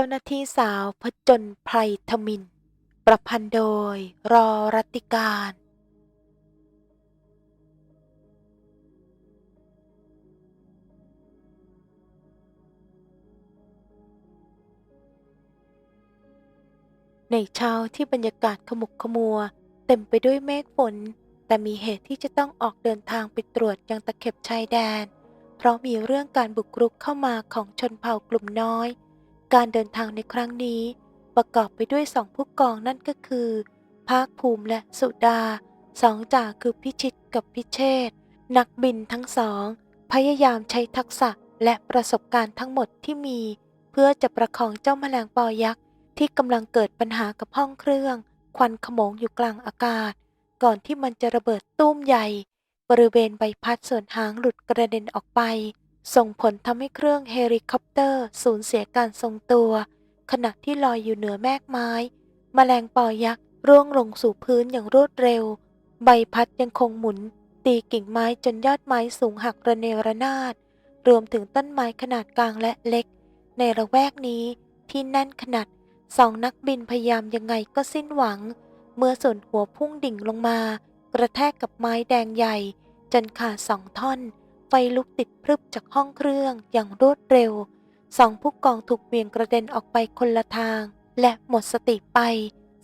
เจ้าหน้าที่สาวผจญภัยทมิน ประพันธ์โดยรอรัตติการ ในเช้าที่บรรยากาศขมุกขมัว เต็มไปด้วยเมฆฝน แต่มีเหตุที่จะต้องออกเดินทางไปตรวจยังตะเข็บชายแดน เพราะมีเรื่องการบุกรุกเข้ามาของชนเผ่ากลุ่มน้อย การเดินทางในครั้งนี้ ประกอบไปด้วยสองผู้กองนั่นก็คือ ภาคภูมิและสุดาสองจ่าคือพิชิตกับพิเชษนักบินทั้งสอง พยายามใช้ทักษะและประสบการณ์ทั้งหมดที่มี เพื่อจะประคองเจ้าแมลงปอยักษ์ที่กำลังเกิดปัญหากับห้องเครื่อง ควันขโมงอยู่กลางอากาศ ก่อนที่มันจะระเบิดตุ้มใหญ่ บริเวณใบพัดส่วนหางหลุดกระเด็นออกไป ส่งผลทำให้เครื่องเฮลิคอปเตอร์สูญเสียการทรงตัว ขณะที่ลอยอยู่เหนือแมกไม้แมลงปอยักษ์ร่วงลงสู่พื้นอย่างรวดเร็ว ใบพัดยังคงหมุน ตีกิ่งไม้จนยอดไม้สูงหักระเนระนาด รวมถึงต้นไม้ขนาดกลางและเล็ก ในระแวกนี้ที่แน่นขนาดสองนักบินพยายามยังไงก็สิ้นหวัง เมื่อส่วนหัวพุ่งดิ่งลงมา กระแทกกับไม้แดงใหญ่ จนขาดสองท่อน ไฟลุกติดพรึบจากห้องเครื่องอย่างรวดเร็ว สองผู้กองถูกเบี่ยงกระเด็นออกไปคนละทาง และหมดสติไป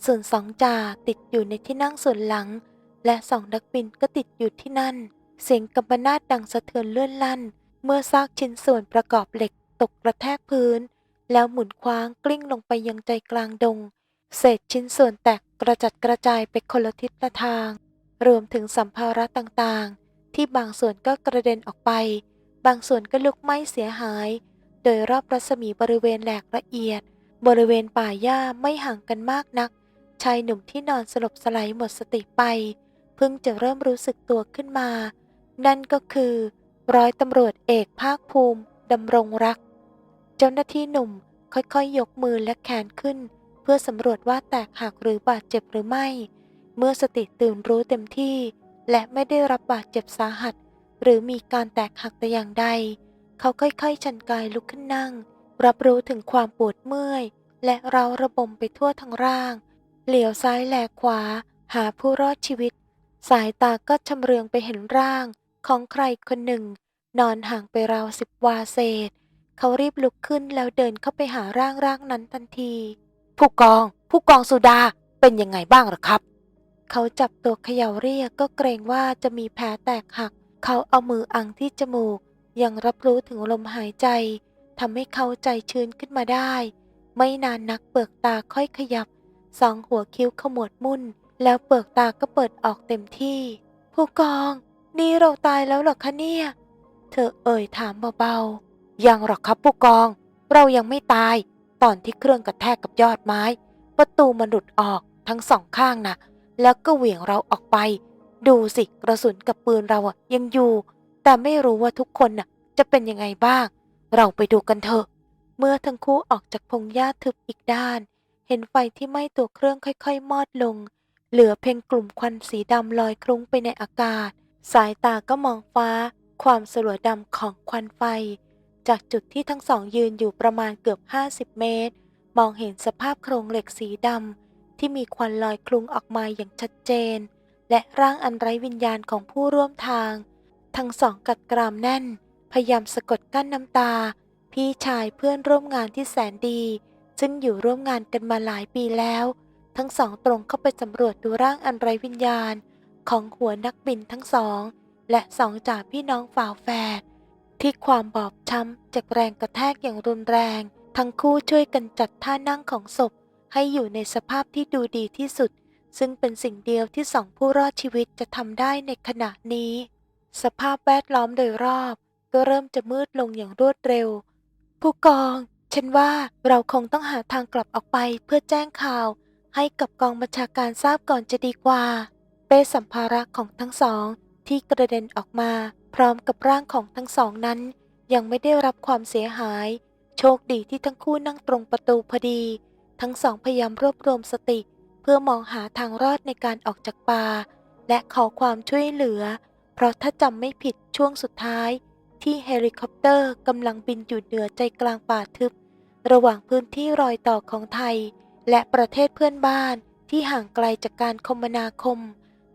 ส่วนสองจ่าติดอยู่ในที่นั่งส่วนหลัง และสองนักบินก็ติดอยู่ที่นั่น เสียงกำปนาตดังสะเทือนเลื่อนลั่น เมื่อซากชิ้นส่วนประกอบเหล็กตกกระแทกพื้น แล้วหมุนคว้างกลิ้งลงไปยังใจกลางดง เศษชิ้นส่วนแตกกระจัดกระจายไปคนละทิศละทาง รวมถึงสัมภาระต่างๆ ที่บางส่วนก็กระเด็นออกไป บางส่วนก็ลุกไหม้เสียหาย โดยรอบรัศมีบริเวณแหลกละเอียด บริเวณป่าหญ้าไม่ห่างกันมากนัก ชายหนุ่มที่นอนสลบสลายหมดสติไป เพิ่งจะเริ่มรู้สึกตัวขึ้นมา นั่นก็คือ ร้อยตำรวจเอกภาคภูมิดำรงรัก เจ้าหน้าที่หนุ่มค่อยๆยกมือและแขนขึ้น เพื่อสำรวจว่าแตกหักหรือบาดเจ็บหรือไม่ เมื่อสติตื่นรู้เต็มที่ และไม่ได้รับบาดเจ็บสาหัส หรือมีการแตกหักแต่อย่างใด เขาค่อยๆชันกายลุกขึ้นนั่ง รับรู้ถึงความปวดเมื่อย และเร้าระบมไปทั่วทั้งร่าง เหลียวซ้ายแลขวา หาผู้รอดชีวิต สายตาก็ชำเรืองไปเห็นร่าง ของใครคนหนึ่ง นอนห่างไปราวสิบวาเศษ เขารีบลุกขึ้นแล้วเดินเข้าไปหาร่างร่างนั้นทันที ผู้กอง ผู้กองสุดาเป็นยังไงบ้างหรอครับ เขาจับตัวเขย่าเรียกก็เกรงว่าจะมีแผลแตกหัก เขาเอามืออังที่จมูก ยังรับรู้ถึงลมหายใจทำให้เขาใจชื้นขึ้นมาได้ ไม่นานนักเปลือกตาค่อยขยับ สองหัวคิ้วขมวดมุ่น แล้วเปลือกตาก็เปิดออกเต็มที่ ผู้กอง นี่เราตายแล้วหรอคะเนี่ย เธอเอ่ยถามเบาๆ ยังหรอกครับผู้กอง เรายังไม่ตาย ตอนที่เครื่องกระแทกกับยอดไม้ ประตูมันหลุดออกทั้งสองข้างน่ะ แล้วก็เหวี่ยงเราออกไป ดูสิกระสุนกับปืนเราอะยังอยู่ แต่ไม่รู้ว่าทุกคนน่ะ จะเป็นยังไงบ้าง เราไปดูกันเถอะ เมื่อทั้งคู่ออกจากพงหญ้าทึบอีกด้าน เห็นไฟที่ไหม้ตัวเครื่องค่อยๆ มอดลง เหลือเพียงกลุ่มควันสีดำลอยคลุ้งไปในอากาศ สายตาก็มองฟ้า ความสลัวดำของควันไฟ จากจุดที่ทั้งสองยืนอยู่ประมาณเกือบ 50 เมตร มองเห็นสภาพโครงเหล็กสีดำ ที่มีควันลอยคลุงออกมาอย่างชัดเจน และร่างอันไร้วิญญาณของผู้ร่วมทาง ทั้งสองกัดกรามแน่น พยายามสะกดกั้นน้ำตา พี่ชายเพื่อนร่วมงานที่แสนดี ซึ่งอยู่ร่วมงานกันมาหลายปีแล้ว ทั้งสองตรงเข้าไปสำรวจดูร่างอันไร้วิญญาณ ของหัวนักบินทั้งสอง และสองจ่าพี่น้องฝาแฝดที่ความบอบช้ำจากแรงกระแทกอย่างรุนแรง ทั้งคู่ช่วยกันจัดท่านั่งของศพ ให้อยู่ในสภาพที่ดูดีที่สุด ซึ่งเป็นสิ่งเดียวที่สองผู้รอดชีวิตจะทำได้ในขณะนี้ สภาพแวดล้อมโดยรอบ ก็เริ่มจะมืดลงอย่างรวดเร็ว ผู้กอง ฉันว่าเราคงต้องหาทางกลับออกไปเพื่อแจ้งข่าว ให้กับกองบัญชาการทราบก่อนจะดีกว่า เป้สัมภาระของทั้งสอง ที่กระเด็นออกมา พร้อมกับร่างของทั้งสองนั้น ยังไม่ได้รับความเสียหาย โชคดีที่ทั้งคู่นั่งตรงประตูพอดี ทั้งสองพยายามรวบรวมสติ เพื่อมองหาทางรอดในการออกจากป่าและขอความช่วยเหลือ เพราะถ้าจำไม่ผิดช่วงสุดท้าย ที่เฮลิคอปเตอร์กำลังบินอยู่เหนือใจกลางป่าทึบ ระหว่างพื้นที่รอยต่อของไทย และประเทศเพื่อนบ้านที่ห่างไกลจากการคมนาคม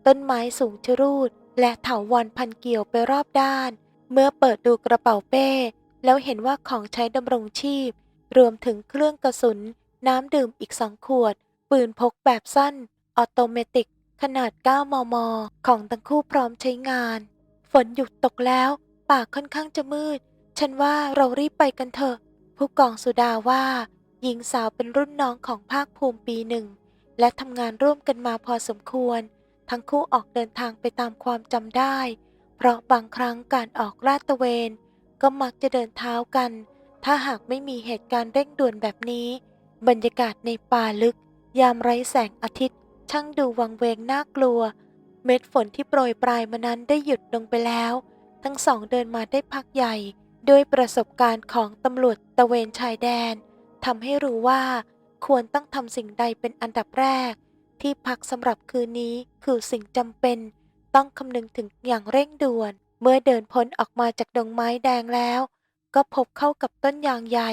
ต้นไม้สูงชรูด และเถาวัลย์พันเกี่ยวไปรอบด้าน เมื่อเปิดดูกระเป๋าเป้ แล้วเห็นว่าของใช้ดำรงชีพ รวมถึงเครื่องกระสุน น้ำดื่มอีกสองขวด ปืนพกแบบสั้น ออโตเมติก ขนาด 9 มม ของทั้งคู่พร้อมใช้งาน ฝนหยุดตกแล้ว ป่าค่อนข้างจะมืด ฉันว่าเรารีบไปกันเถอะ ผู้กองสุดาว่า หญิงสาวเป็นรุ่นน้องของภาคภูมิปีหนึ่ง และทำงานร่วมกันมาพอสมควร ทั้งคู่ออกเดินทางไปตามความจำได้ เพราะบางครั้งการออกลาดตระเวน ก็มักจะเดินเท้ากัน ถ้าหากไม่มีเหตุการณ์เร่งด่วนแบบนี้ บรรยากาศในป่าลึก ยามไร้แสงอาทิตย์ ช่างดูวังเวงน่ากลัว เม็ดฝนที่โปรยปลายมานั้นได้หยุดลงไปแล้ว ทั้งสองเดินมาได้พักใหญ่ ด้วยประสบการณ์ของตำรวจตะเวนชายแดนทำให้รู้ว่า ควรต้องทำสิ่งใดเป็นอันดับแรก ที่พักสำหรับคืนนี้คือสิ่งจำเป็น ต้องคำนึงถึงอย่างเร่งด่วน เมื่อเดินพ้นออกมาจากดงไม้แดงแล้ว ก็พบเข้ากับต้นยางใหญ่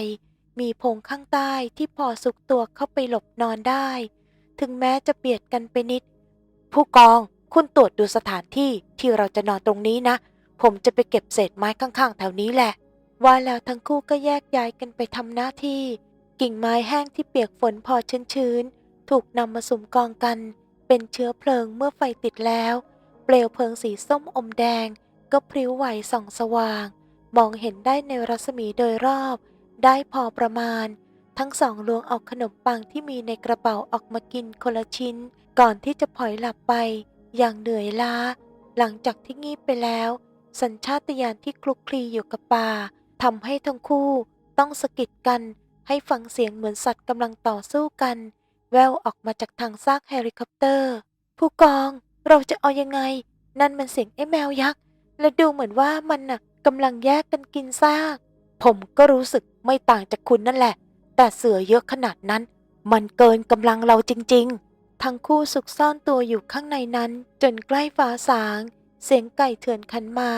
มีพงข้างใต้ที่พอสุกตัวเข้าไปหลบนอนได้ ถึงแม้จะเบียดกันไปนิด ผู้กองคุณตรวจดูสถานที่ที่เราจะนอนตรงนี้นะ ผมจะไปเก็บเศษไม้ข้างๆแถวนี้แหละ ว่าแล้วทั้งคู่ก็แยกย้ายกันไปทำหน้าที่ กิ่งไม้แห้งที่เปียกฝนพอชื้นๆ ถูกนำมาสุมกองกัน เป็นเชื้อเพลิงเมื่อไฟติดแล้ว เปลวเพลิงสีส้มอมแดง ก็พริ้วไหวส่องสว่าง มองเห็นได้ในรัศมีโดยรอบ ได้พอประมาณ ทั้งสองล้วงเอาขนมปังที่มีในกระเป๋าออกมากินคนละชิ้น ก่อนที่จะพลอยหลับไป อย่างเหนื่อยล้า หลังจากที่งีบไปแล้ว สัญชาตญาณที่คลุกคลีอยู่กับป่าทำให้ทั้งคู่ต้องสะกิดกันให้ฟังเสียงเหมือนสัตว์กำลังต่อสู้กัน แววออกมาจากทางซากเฮลิคอปเตอร์ ผู้กองเราจะเอายังไง นั่นมันเสียงไอ้แมวยักษ์และดูเหมือนว่ามันน่ะกำลังแยกกันกินซาก ผมก็รู้สึกไม่ต่างจากคุณนั่นแหละ แต่เสือเยอะขนาดนั้น มันเกินกำลังเราจริง ๆ ทั้งคู่ซุกซ่อนตัวอยู่ข้างในนั้น จนใกล้ฟ้าสาง เสียงไก่เถื่อนขันมา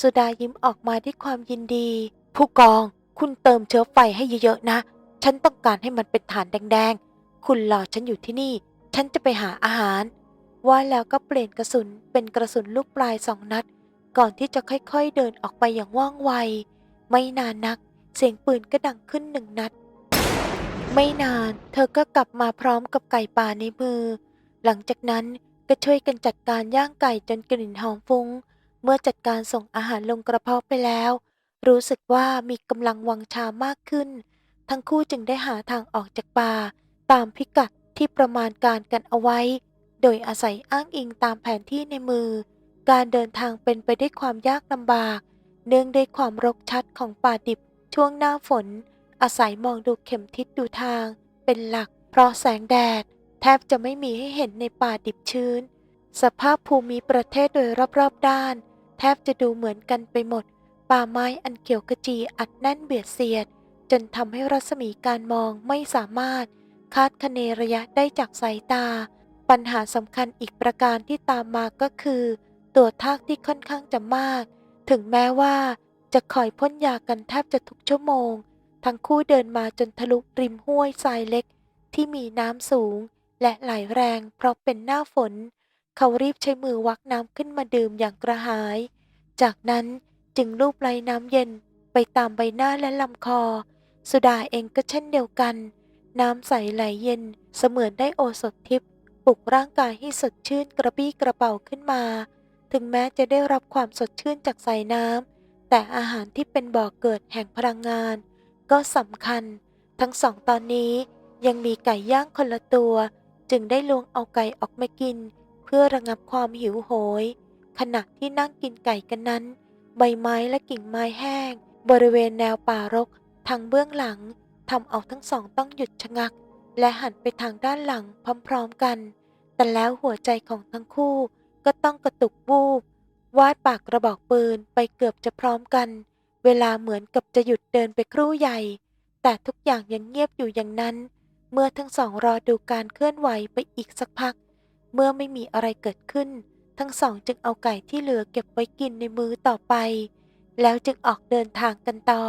สุดายิ้มออกมาด้วยความยินดี ผู้กอง คุณเติมเชื้อไฟให้เยอะๆนะ ฉันต้องการให้มันเป็นฐานแดงๆ คุณรอฉันอยู่ที่นี่ ฉันจะไปหาอาหาร ว่าแล้วก็เปลี่ยนกระสุนเป็นกระสุนลูกปลายสองนัด ก่อนที่จะค่อยๆเดินออกไปอย่างว่องไว ไม่นานนัก เสียงปืนก็ดังขึ้นหนึ่งนัด ไม่นานเธอก็กลับมาพร้อมกับไก่ป่าในมือ หลังจากนั้นก็ช่วยกันจัดการย่างไก่จนกลิ่นหอมฟุ้ง เมื่อจัดการส่งอาหารลงกระเพาะไปแล้ว รู้สึกว่ามีกำลังวังชามากขึ้น ทั้งคู่จึงได้หาทางออกจากป่า ตามพิกัดที่ประมาณการกันเอาไว้ โดยอาศัยอ้างอิงตามแผนที่ในมือ การเดินทางเป็นไปได้วยความยากลำบาก เนื่องด้วยความรกชัดของป่าดิบช่วงหน้าฝน อาศัยมองดูเข็มทิศดูทาง เป็นหลัก เพราะแสงแดด แทบจะไม่มีให้เห็นในป่าดิบชื้น สภาพภูมิประเทศโดยรอบๆด้าน แทบจะดูเหมือนกันไปหมด ป่าไม้อันเขียวกระจีอัดแน่นเบียดเสียด จนทำให้รัศมีการมองไม่สามารถ คาดคะเนระยะได้จากสายตา ปัญหาสำคัญอีกประการที่ตามมาก็คือ ตัวทากที่ค่อนข้างจะมาก ถึงแม้ว่าจะคอยพ่นยากันแทบจะทุกชั่วโมง ทั้งคู่เดินมาจนทะลุริมห้วยทรายเล็กที่มีน้ำสูง และไหลแรงเพราะเป็นหน้าฝน เขารีบใช้มือวักน้ำขึ้นมาดื่มอย่างกระหาย จากนั้นจึงลูบไล้น้ำเย็นไปตามใบหน้าและลำคอ สุดาเองก็เช่นเดียวกัน น้ำใสไหลเย็นเสมือนได้โอสถทิพย์ปลุกร่างกายให้สดชื่นกระปี้กระเป๋าขึ้นมา ถึงแม้จะได้รับความสดชื่นจากสายน้ำแต่อาหารที่เป็นบ่อกเกิดแห่งพลังงาน ก็สำคัญ ทั้งสองตอนนี้ยังมีไก่ย่างคนละตัว จึงได้ลวงเอาไก่ออกมากิน เพื่อระงับความหิวโหย ขณะที่นั่งกินไก่กันนั้น ใบไม้และกิ่งไม้แห้ง บริเวณแนวป่ารก ทางเบื้องหลังทำเอาทั้งสองต้องหยุดชะงัก และหันไปทางด้านหลังพร้อมๆกัน แต่แล้วหัวใจของทั้งคู่ ก็ต้องกระตุกวูบวาดปากกระบอกปืนไปเกือบจะพร้อมกัน เวลาเหมือนกับจะหยุดเดินไปครู่ใหญ่ แต่ทุกอย่างยังเงียบอยู่อย่างนั้น เมื่อทั้งสองรอดูการเคลื่อนไหวไปอีกสักพัก เมื่อไม่มีอะไรเกิดขึ้น ทั้งสองจึงเอาไก่ที่เหลือเก็บไว้กินในมือต่อไป แล้วจึงออกเดินทางกันต่อ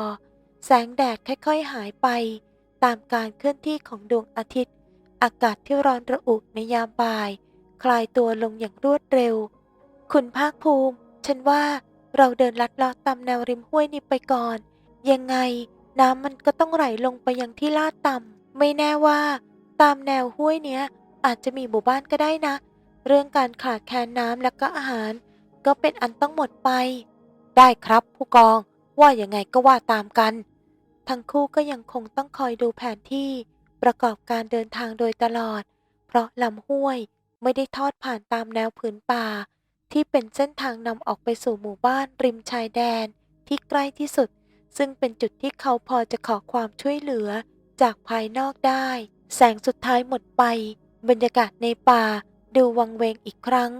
แสงแดดค่อยๆหายไป ตามการเคลื่อนที่ของดวงอาทิตย์ อากาศที่ร้อนระอุในยามบ่าย คลายตัวลงอย่างรวดเร็ว คุณภาคภูมิ ฉันว่าเราเดินลัดเลาะตามแนวริมห้วยนี้ไปก่อน ยังไง น้ำมันก็ต้องไหลลงไปยังที่ลาดต่ำไม่แน่ว่า ตามแนวห้วยเนี้ย อาจจะมีหมู่บ้านก็ได้นะ เรื่องการขาดแคลนน้ำและก็อาหาร ก็เป็นอันต้องหมดไป ได้ครับผู้กอง ว่ายังไงก็ว่าตามกัน ทั้งคู่ก็ยังคงต้องคอยดูแผนที่ประกอบการเดินทางโดยตลอด เพราะลำห้วย ไม่ได้ทอดผ่านตามแนวผืนป่า ที่เป็นเส้นทางนำออกไปสู่หมู่บ้านริมชายแดนที่ใกล้ที่สุด ซึ่งเป็นจุดที่เขาพอจะขอความช่วยเหลือจากภายนอกได้ แสงสุดท้ายหมดไป บรรยากาศในป่าดูวังเวงอีกครั้ง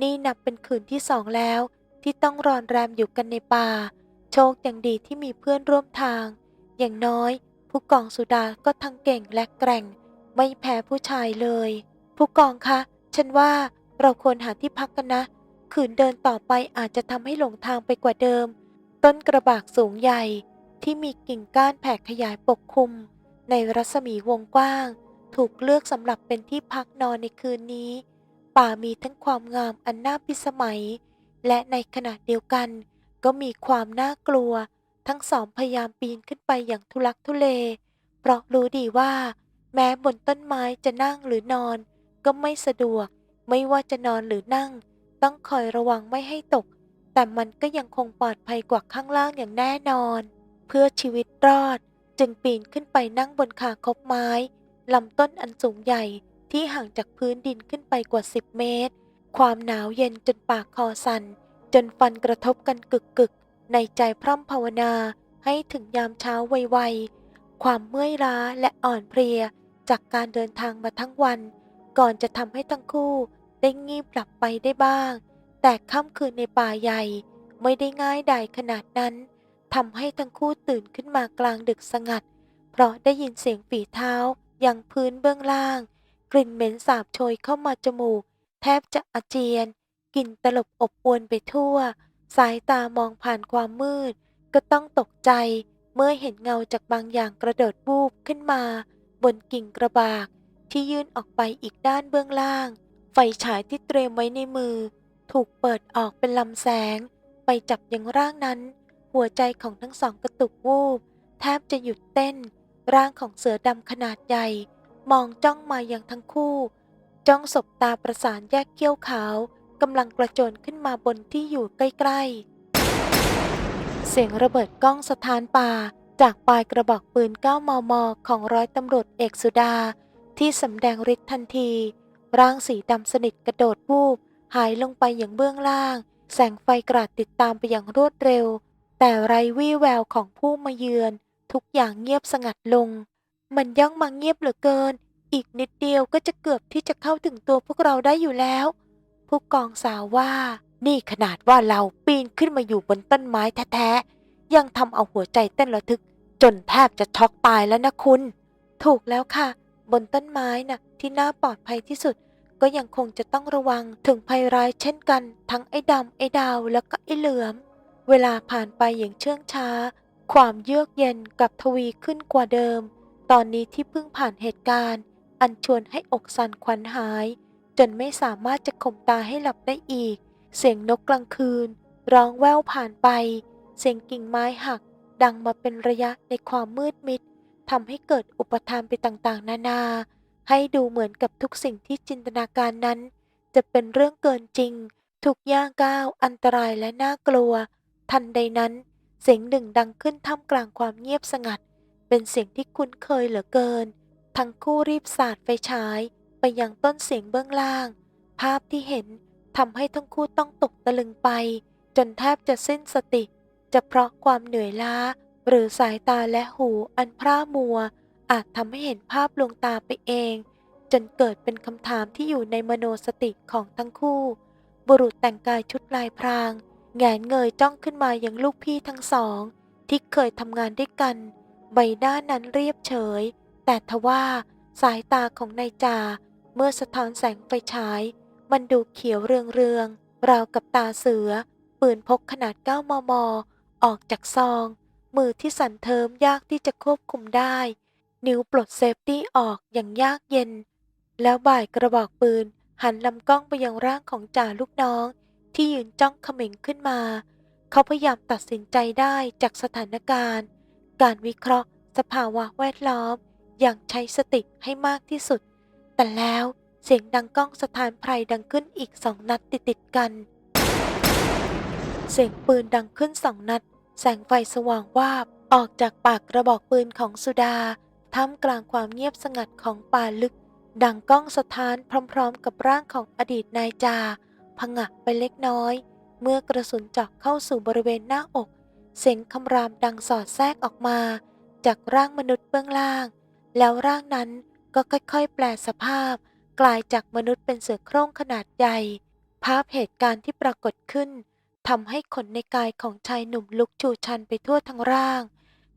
นี่นับเป็นคืนที่สองแล้ว ที่ต้องรอนแรมอยู่กันในป่า โชคอย่างดีที่มีเพื่อนร่วมทาง อย่างน้อย ผู้กองสุดาก็ทั้งเก่งและแกร่ง ไม่แพ้ผู้ชายเลย ผู้กองคะ ฉันว่าเราควรหาที่พักกันนะขืนเดินต่อไปอาจจะทำให้หลงทางไปกว่าเดิม ต้นกระบากสูงใหญ่ ที่มีกิ่งก้านแผ่ขยายปกคลุม ในรัศมีวงกว้าง ถูกเลือกสำหรับเป็นที่พักนอนในคืนนี้ ป่ามีทั้งความงามอันน่าพิสมัย และในขณะเดียวกัน ก็มีความน่ากลัว ทั้งสองพยายามปีนขึ้นไปอย่างทุลักทุเล เพราะรู้ดีว่า แม้บนต้นไม้จะนั่งหรือนอน ก็ไม่สะดวก ไม่ว่าจะนอนหรือนั่ง ต้องคอยระวังไม่ให้ตก แต่มันก็ยังคงปลอดภัยกว่าข้างล่างอย่างแน่นอน เพื่อชีวิตรอด จึงปีนขึ้นไปนั่งบนขาคบไม้ลำต้นอันสูงใหญ่ที่ห่างจากพื้นดินขึ้นไปกว่า 10 เมตร ความหนาวเย็นจนปากคอสั่น จนฟันกระทบกันกึกกึกในใจพร่ำภาวนาให้ถึงยามเช้าไวๆ ความเมื่อยล้าและอ่อนเพลียจากการเดินทางมาทั้งวัน ก่อนจะทำให้ทั้งคู่ได้งีบหลับไปได้บ้าง แต่ค่ำคืนในป่าใหญ่ไม่ได้ง่ายใดขนาดนั้นทำให้ทั้งคู่ตื่นขึ้นมากลางดึกสงัด เพราะได้ยินเสียงฝีเท้ายังพื้นเบื้องล่าง กลิ่นเหม็นสาบโชยเข้ามาจมูก แทบจะอาเจียนกลิ่นตลบอบอวนไปทั่ว สายตามองผ่านความมืด ก็ต้องตกใจเมื่อเห็นเงาจากบางอย่างกระโดดวูบขึ้นมา บนกิ่งกระบาก ที่ยื่นออกไปอีกด้านเบื้องล่าง ไฟฉายที่เตรียมไว้ในมือ ถูกเปิดออกเป็นลำแสง ไปจับยังร่างนั้น หัวใจของทั้งสองกระตุกวูบ แทบจะหยุดเต้น ร่างของเสือดำขนาดใหญ่ มองจ้องมายังทั้งคู่ จ้องสบตาประสานแยกเกี้ยวขาวกำลังกระโจนขึ้นมาบนที่อยู่ใกล้ๆ เสียงระเบิดก้องสถานป่า จากปลายกระบอกปืน 9 มม ของร้อยตำรวจเอกสุดา ที่สำแดงฤทธิ์ทันที ร่างสีดำสนิทกระโดดวูบหายลงไปอย่างเบื้องล่าง แสงไฟกราดติดตามไปอย่างรวดเร็ว แต่ไรวี่แววของผู้มาเยือน ทุกอย่างเงียบสงัดลง มันย่องมาเงียบเหลือเกิน อีกนิดเดียวก็จะเกือบที่จะเข้าถึงตัวพวกเราได้อยู่แล้ว ผู้กองสาวว่า นี่ขนาดว่าเราปีนขึ้นมาอยู่บนต้นไม้แท้ๆ ยังทำเอาหัวใจเต้นระทึก จนแทบจะช็อกตายแล้วนะคุณ ถูกแล้วค่ะ บนต้นไม้น่ะที่น่าปลอดภัยที่สุด ก็ยังคงจะต้องระวังถึงภัยร้ายเช่นกัน ทั้งไอ้ดำไอ้ดาวแล้วก็ไอ้เหลือม เวลาผ่านไปอย่างเชื่องช้า ความเยือกเย็นกับทวีขึ้นกว่าเดิม ตอนนี้ที่เพิ่งผ่านเหตุการณ์ อันชวนให้อกสั่นขวัญหาย จนไม่สามารถจะข่มตาให้หลับได้อีก เสียงนกกลางคืน ร้องแว่วผ่านไป เสียงกิ่งไม้หัก ดังมาเป็นระยะในความมืดมิด ทำให้เกิดอุปทานไปต่างๆ นานา ให้ดูเหมือนกับทุกสิ่งที่จินตนาการนั้น จะเป็นเรื่องเกินจริง ทุกย่างก้าว อันตรายและน่ากลัว ทันใดนั้น เสียงหนึ่งดังขึ้นท่ามกลางความเงียบสงัด เป็นเสียงที่คุ้นเคยเหลือเกิน ทั้งคู่รีบสาดไฟฉายไปยังต้นเสียงเบื้องล่าง ภาพที่เห็นทำให้ทั้งคู่ต้องตกตะลึงไป จนแทบจะสิ้นสติ จะเพราะความเหนื่อยล้า หรือสายตาและหูอันพร่ามัว อาจทำให้เห็นภาพลวงตาไปเอง จนเกิดเป็นคำถามที่อยู่ในมโนสติของทั้งคู่ บุรุษแต่งกายชุดลายพรางแงนเงยจ้องขึ้นมาอยังลูกพี่ทั้งสอง ที่เคยทำงานด้วยกัน ใบหน้านั้นเรียบเฉย แต่ทว่าสายตาของนายจา เมื่อสะท้อนแสงไฟฉาย มันดูเขียวเรืองเรืองราวกับตาเสือ ปืนพกขนาด 9 มม ออกจากซอง มือที่สั่นเทิมยากที่จะควบคุมได้ นิ้วปลดเซฟตี้ออกอย่างยากเย็น แล้วบ่ายกระบอกปืน หันลำกล้องไปยังร่างของจ่าลูกน้อง ที่ยืนจ้องเขม็งขึ้นมา เขาพยายามตัดสินใจได้จากสถานการณ์ การวิเคราะห์ สภาวะแวดล้อม อย่างใช้สติให้มากที่สุด แต่แล้วเสียงดังก้องสถานไพรดังขึ้นอีกสองนัดติดๆกัน เสียงปืนดังขึ้นสองนัด แสงไฟสว่างวาบออกจากปากกระบอกปืนของสุดา ท่ามกลางความเงียบสงัดของป่าลึก ดังก้องสถานพร้อมๆ กับร่างของอดีตนายจาผงะไปเล็กน้อย เมื่อกระสุนเจาะเข้าสู่บริเวณหน้าอก เสียงคำรามดังสอดแทรกออกมา จากร่างมนุษย์เบื้องล่าง แล้วร่างนั้นก็ค่อยๆ แปลสภาพ กลายจากมนุษย์เป็นเสือโคร่งขนาดใหญ่ ภาพเหตุการณ์ที่ปรากฏขึ้น ทำให้ขนในกายของชายหนุ่มลุกชูชันไปทั่วทั้งร่าง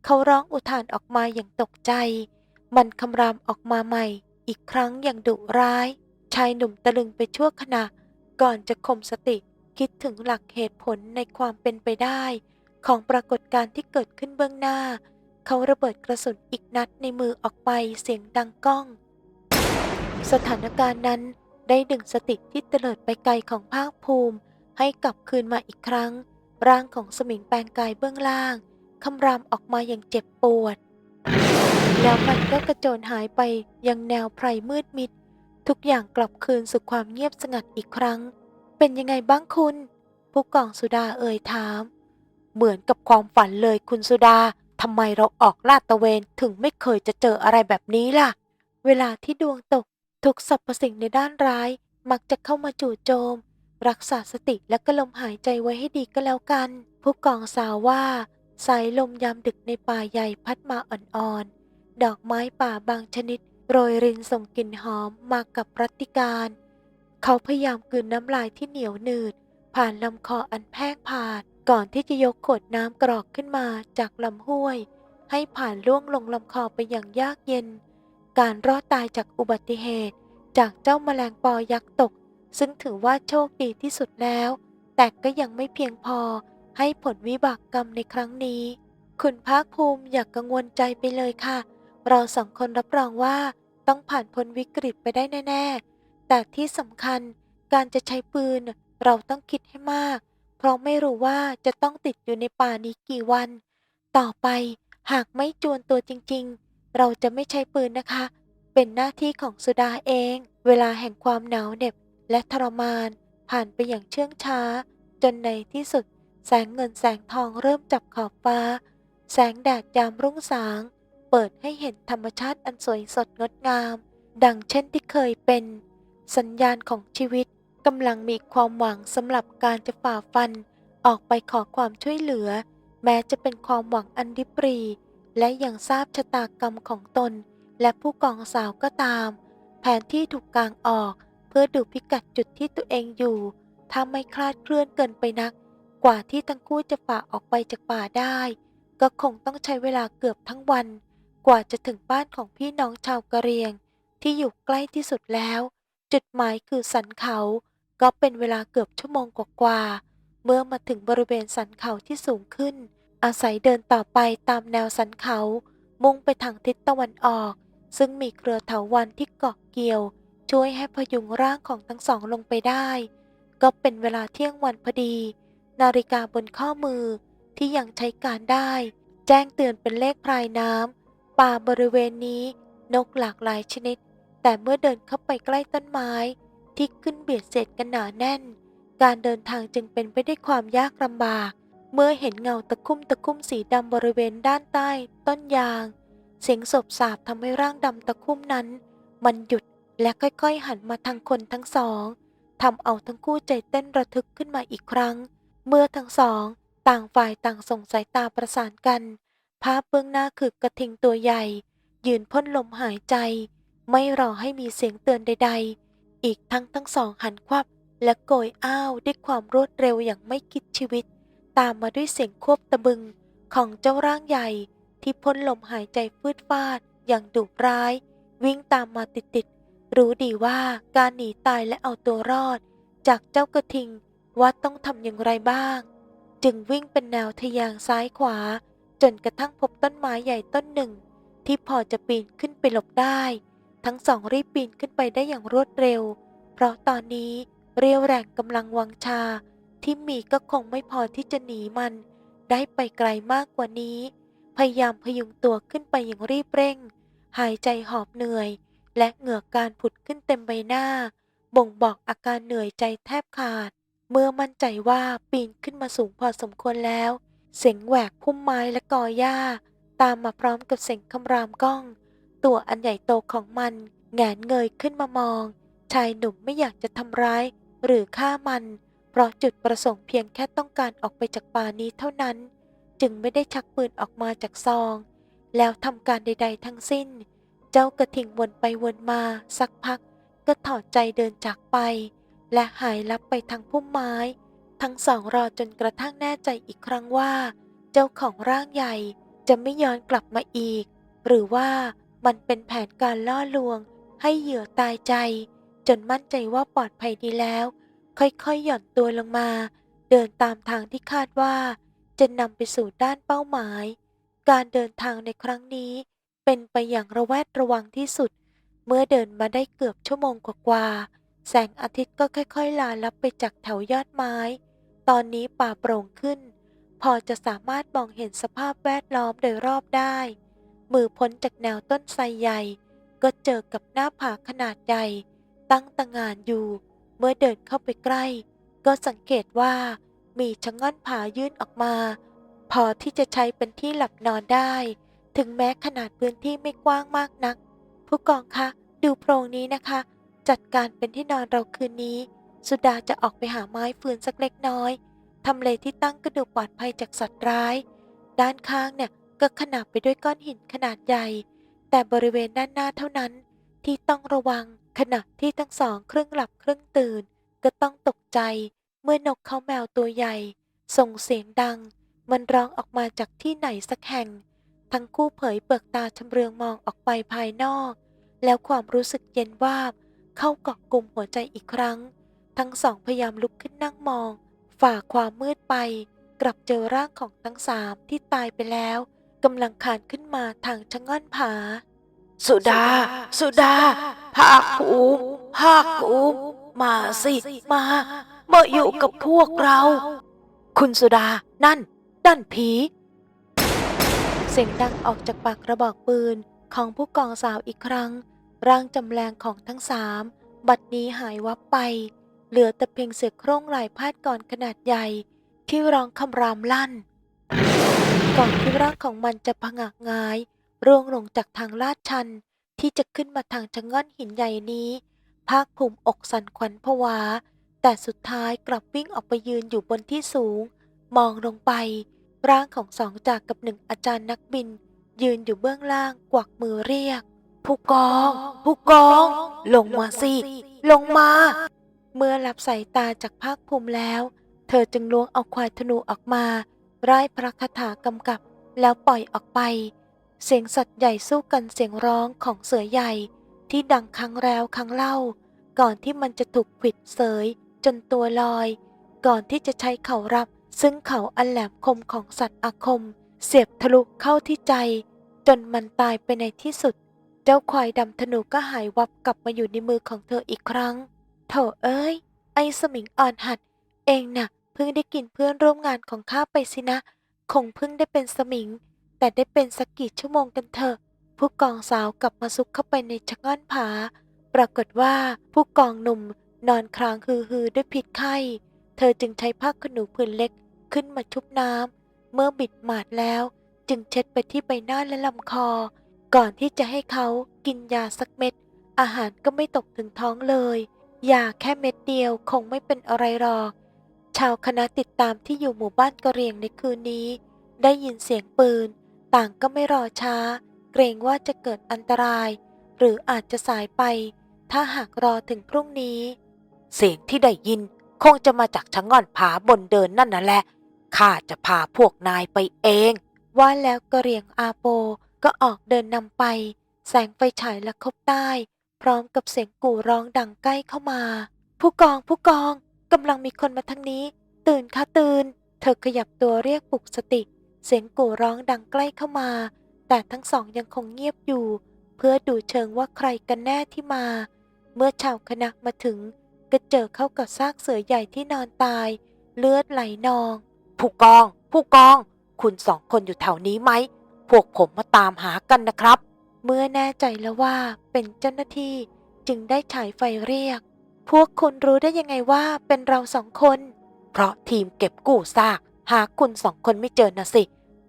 เขาร้องอุทานออกมาอย่างตกใจ มันคำรามออกมาใหม่ อีกครั้งอย่างดุร้าย ชายหนุ่มตะลึงไปชั่วขณะ ก่อนจะข่มสติคิดถึงหลักเหตุผลในความเป็นไปได้ ของปรากฏการณ์ที่เกิดขึ้นเบื้องหน้า เขาระเบิดกระสุนอีกนัดในมือออกไปเสียงดังก้อง สถานการณ์นั้นได้ดึงสติที่เตลิดไปไกลของภาคภูมิ ให้กลับคืนมาอีกครั้ง ร่างของสมิงแปลงกายเบื้องล่าง คำรามออกมาอย่างเจ็บปวด แล้วมันก็กระโจนหายไปยังแนวไพรมืดมิด ทุกอย่างกลับคืนสู่ความเงียบสงัดอีกครั้ง เป็นยังไงบ้างคุณ ผู้กองสุดาเอ่ยถาม เหมือนกับความฝันเลยคุณสุดาทำไมเราออกลาดตะเวนถึงไม่เคยจะเจออะไรแบบนี้ล่ะ เวลาที่ดวงตกทุกสรรพสิ่งในด้านร้าย มักจะเข้ามาจู่โจม รักษาสติและก็ลมหายใจไว้ให้ดีก็แล้วกัน ผู้กองสาวว่าสายลมยามดึกในป่าใหญ่พัดมาอ่อนๆ ดอกไม้ป่าบางชนิด โรยรินส่งกลิ่นหอมมากับรัติการ เขาพยายามกลืนน้ำลายที่เหนียวหนืด ผ่านลำคออันแพกผาด ก่อนที่จะยกขวดน้ำกรอกขึ้นมาจากลำห้วย ให้ผ่านล่วงลงลำคอไปอย่างยากเย็น การรอดตายจากอุบัติเหตุ จากเจ้าแมลงปอยักษ์ตก ซึ่งถือว่าโชคดีที่สุดแล้ว แต่ก็ยังไม่เพียงพอให้ผลวิบากกรรมในครั้งนี้ คุณภาคภูมิอย่ากกังวลใจไปเลยค่ะ เราสองคนรับรองว่าต้องผ่านพ้นวิกฤตไปได้แน่ ๆ แต่ที่สำคัญการจะใช้ปืนเราต้องคิดให้มาก เพราะไม่รู้ว่าจะต้องติดอยู่ในป่านี้กี่วัน ต่อไปหากไม่จวนตัวจริง ๆ เราจะไม่ใช้ปืนนะคะ เป็นหน้าที่ของสุดาเอง เวลาแห่งความหนาวเหน็บ และทรมานผ่านไปอย่างเชื่องช้า จนในที่สุด แสงเงินแสงทองเริ่มจับขอบฟ้า แสงแดดยามรุ่งสาง เปิดให้เห็นธรรมชาติอันสวยสดงดงาม ดังเช่นที่เคยเป็น สัญญาณของชีวิตกำลังมีความหวังสำหรับการจะฝ่าฟัน ออกไปขอความช่วยเหลือ แม้จะเป็นความหวังอันดิบรี และยังทราบชะตากรรมของตน และผู้กองสาวก็ตาม แผนที่ถูกกางออก เพื่อดูพิกัดจุดที่ตัวเองอยู่ ถ้าไม่คลาดเคลื่อนเกินไปนัก กว่าที่ทั้งคู่จะฝ่าออกไปจากป่าได้ ก็คงต้องใช้เวลาเกือบทั้งวัน กว่าจะถึงบ้านของพี่น้องชาวกะเรียง ที่อยู่ใกล้ที่สุดแล้ว จุดหมายคือสันเขา ก็เป็นเวลาเกือบชั่วโมงกว่าๆเมื่อมาถึงบริเวณสันเขาที่สูงขึ้น อาศัยเดินต่อไปตามแนวสันเขา มุ่งไปทางทิศตะวันออก ซึ่งมีเครือเถาวัลที่เกาะเกี่ยว ช่วยให้พยุงร่างของทั้งสองลงไปได้ ก็เป็นเวลาเที่ยงวันพอดี นาฬิกาบนข้อมือที่ยังใช้การได้ แจ้งเตือนเป็นเลขพรายน้ำป่าบริเวณนี้นกหลากหลายชนิด แต่เมื่อเดินเข้าไปใกล้ต้นไม้ ที่ขึ้นเบียดเสียดกันหนาแน่น การเดินทางจึงเป็นไปได้วยความยากลำบาก เมื่อเห็นเงาตะคุ่มตะคุ่มสีดำบริเวณด้านใต้ ต้นยาง เสียงศพสาบทำให้ร่างดำตะคุ่มนั้น มันหยุด และค่อยๆหันมาทางคนทั้งสองทำเอาทั้งคู่ใจเต้นระทึกขึ้นมาอีกครั้ง เมื่อทั้งสอง ต่างฝ่ายต่างส่งสายตาประสานกัน ภาพเบื้องหน้าคือกระทิงตัวใหญ่ ยืนพ่นลมหายใจ ไม่รอให้มีเสียงเตือนใด ๆ อีกทั้งทั้งสองหันควับ และโกยอ้าวด้วยความรวดเร็วอย่างไม่คิดชีวิต ตามมาด้วยเสียงควบตะบึงของเจ้าร่างใหญ่ที่พ่นลมหายใจฟืดฟาดอย่างดุร้าย วิ่งตามมาติดๆ รู้ดีว่าการหนีตายและเอาตัวรอด จากเจ้ากระทิงว่าต้องทำอย่างไรบ้าง จึงวิ่งเป็นแนวทะแยางซ้ายขวา จนกระทั่งพบต้นไม้ใหญ่ต้นหนึ่ง ที่พอจะปีนขึ้นไปหลบได้ ทั้งสองรีบปีนขึ้นไปได้อย่างรวดเร็ว เพราะตอนนี้เรียวแรงกำลังวังชา ที่มีก็คงไม่พอที่จะหนีมัน ได้ไปไกลมากกว่านี้ พยายามพยุงตัวขึ้นไปอย่างรีบเร่ง หายใจหอบเหนื่อย และเหงื่อการผุดขึ้นเต็มใบหน้า บ่งบอกอาการเหนื่อยใจแทบขาด เมื่อมั่นใจว่าปีนขึ้นมาสูงพอสมควรแล้ว เสียงแหวกพุ่มไม้และกอหญ้า ตามมาพร้อมกับเสียงคำรามก้อง ตัวอันใหญ่โตของมันแงนเงยขึ้นมามอง ชายหนุ่มไม่อยากจะทำร้าย หรือฆ่ามัน เพราะจุดประสงค์เพียงแค่ต้องการออกไปจากป่านี้เท่านั้น จึงไม่ได้ชักปืนออกมาจากซอง แล้วทำการใด ๆ ทั้งสิ้น เจ้ากระทิงวนไปวนมาสักพักก็ถอดใจเดินจากไป และหายลับไปทางพุ่มไม้ ทั้งสองรอจนกระทั่งแน่ใจอีกครั้งว่า เจ้าของร่างใหญ่จะไม่ย้อนกลับมาอีก หรือว่ามันเป็นแผนการล่อลวง ให้เหยื่อตายใจ จนมั่นใจว่าปลอดภัยดีแล้ว ค่อยๆหย่อนตัวลงมา เดินตามทางที่คาดว่า จะนำไปสู่ด้านเป้าหมาย การเดินทางในครั้งนี้ เป็นไปอย่างระแวดระวังที่สุด เมื่อเดินมาได้เกือบชั่วโมงกว่าๆแสงอาทิตย์ก็ค่อยๆ ลาลับไปจากแถวยอดไม้ ตอนนี้ป่าโปร่งขึ้น พอจะสามารถมองเห็นสภาพแวดล้อมโดยรอบได้ มือพ้นจากแนวต้นไทรใหญ่ ก็เจอกับหน้าผาขนาดใหญ่ ตั้งตางานอยู่ เมื่อเดินเข้าไปใกล้ ก็สังเกตว่ามีชะง่อนผายื่นออกมา พอที่จะใช้เป็นที่หลับนอนได้ ถึงแม้ขนาดพื้นที่ไม่กว้างมากนัก ผู้กองคะดูโพรงนี้นะคะ จัดการเป็นที่นอนเราคืนนี้ สุดาจะออกไปหาไม้ฟืนสักเล็กน้อยทำเลที่ตั้งก็ดูปลอดภัยจากสัตว์ร้าย ด้านข้างเนี่ยก็ขนาบไปด้วยก้อนหินขนาดใหญ่ แต่บริเวณด้านหน้าเท่านั้น ที่ต้องระวังขณะที่ทั้งสองครึ่งหลับครึ่งตื่น ก็ต้องตกใจ เมื่อนกเขาแมวตัวใหญ่ ส่งเสียงดัง มันร้องออกมาจากที่ไหนสักแห่ง ทั้งคู่เผยเปิกตาชำเรืองมองออกไปภายนอก แล้วความรู้สึกเย็นวาบ เข้าเกาะกลุ่มหัวใจอีกครั้ง ทั้งสองพยายามลุกขึ้นนั่งมอง ฝ่าความมืดไป กลับเจอร่างของทั้งสามที่ตายไปแล้วกำลังคานขึ้นมาทางชะง่อนผา สุดา สุดา ภาคภูมิภาคภูมิมาสิ มามาอยู่กับพวกเรา คุณสุดา นั่น นั่นผี เสียงดังออกจากปากกระบอกปืนของผู้กองสาวอีกครั้ง ร่างจำแรงของทั้งสามบัดนี้หายวับไป เหลือแต่เพียงเสือโคร่งลายพาดก่อนขนาดใหญ่ ที่ร้องคำรามลั่น ก่อนที่ร่างของมันจะผงากงายร่วงลงจากทางลาดชัน ที่จะขึ้นมาทางชะง่อนหินใหญ่นี้ ภาคภูมิอกสั่นขวัญผวา แต่สุดท้ายกลับวิ่งออกไปยืนอยู่บนที่สูง มองลงไป ร่างของสองจากกับหนึ่งอาจารย์นักบิน ยืนอยู่เบื้องล่างกวักมือเรียก ผู้กอง ผู้กอง ลงมาสิ ลงมา เมื่อรับสายตาจากภาคภูมิแล้ว เธอจึงล้วงเอาควายธนูออกมาร่ายพระคาถากำกับแล้วปล่อยออกไป เสียงสัตว์ใหญ่สู้กันเสียงร้องของเสือใหญ่ ที่ดังครั้งแล้วครั้งเล่า ก่อนที่มันจะถูกขิดเสยจนตัวลอย ก่อนที่จะใช้เข่ารับ ซึ่งเขาอันแหลมคมของสัตว์อาคม เสียบทะลุเข้าที่ใจ จนมันตายไปในที่สุด เจ้าควายดำธนูก็หายวับกลับมาอยู่ในมือของเธออีกครั้งโถเอ้ย ไอ้สมิงอ่อนหัด เองน่ะเพิ่งได้กินเพื่อนร่วมงานของข้าไปสินะ คงเพิ่งได้เป็นสมิง แต่ได้เป็นสักกี่ชั่วโมงกันเถอะ ผู้กองสาวกลับมาซุกเข้าไปในชะง่อนผา ปรากฏว่าผู้กองหนุ่มนอนครางฮือๆด้วยผิดไข้ เธอจึงใช้ผ้าขนหนูผืนเล็ก ขึ้นมาชุบน้ำเมื่อบิดหมาดแล้ว จึงเช็ดไปที่ใบหน้าและลำคอ ก่อนที่จะให้เขากินยาสักเม็ด อาหารก็ไม่ตกถึงท้องเลยยาแค่เม็ดเดียวคงไม่เป็นอะไรหรอก ชาวคณะติดตามที่อยู่หมู่บ้านกะเรียงในคืนนี้ ได้ยินเสียงปืน ต่างก็ไม่รอช้า เกรงว่าจะเกิดอันตราย หรืออาจจะสายไป ถ้าหากรอถึงพรุ่งนี้ เสียงที่ได้ยินคงจะมาจากชะง่อนผาบนเดินนั่นน่ะแหละ ข้าจะพาพวกนายไปเอง ว่าแล้วกระเรียงอาโปก็ออกเดินนำไป แสงไฟฉายและคบใต้ พร้อมกับเสียงกู่ร้องดังใกล้เข้ามา ผู้กองผู้กองกำลังมีคนมาทางนี้ ตื่นค่ะตื่น เธอขยับตัวเรียกปลุกสติ เสียงกู่ร้องดังใกล้เข้ามา แต่ทั้งสองยังคงเงียบอยู่ เพื่อดูเชิงว่าใครกันแน่ที่มา เมื่อชาวคณะมาถึง ก็เจอเข้ากับซากเสือใหญ่ที่นอนตาย เลือดไหลนอง ผู้กอง ผู้กอง คุณสองคนอยู่แถวนี้ไหม พวกผมมาตามหากันนะครับ เมื่อแน่ใจแล้วว่าเป็นเจ้าหน้าที่จึงได้ฉายไฟเรียก พวกคุณรู้ได้ยังไงว่าเป็นเราสองคน เพราะทีมเก็บกู้ซาก หาคุณสองคนไม่เจอนะสิ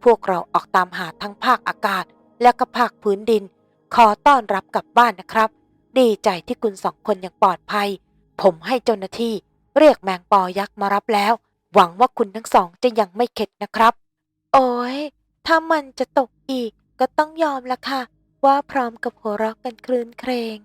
พวกเราออกตามหาทั้งภาคอากาศ และก็ภาคพื้นดิน ขอต้อนรับกลับบ้านนะครับ ดีใจที่คุณสองคนยังปลอดภัย ผมให้เจ้าหน้าที่ เรียกแมงปอยักษ์มารับแล้ว หวังว่าคุณทั้งสองจะยังไม่เข็ดนะครับ โอ้ย ถ้ามันจะตกอีกก็ต้องยอมละค่ะ ว่าพร้อมกับหัวเราะกันคลื่นเครง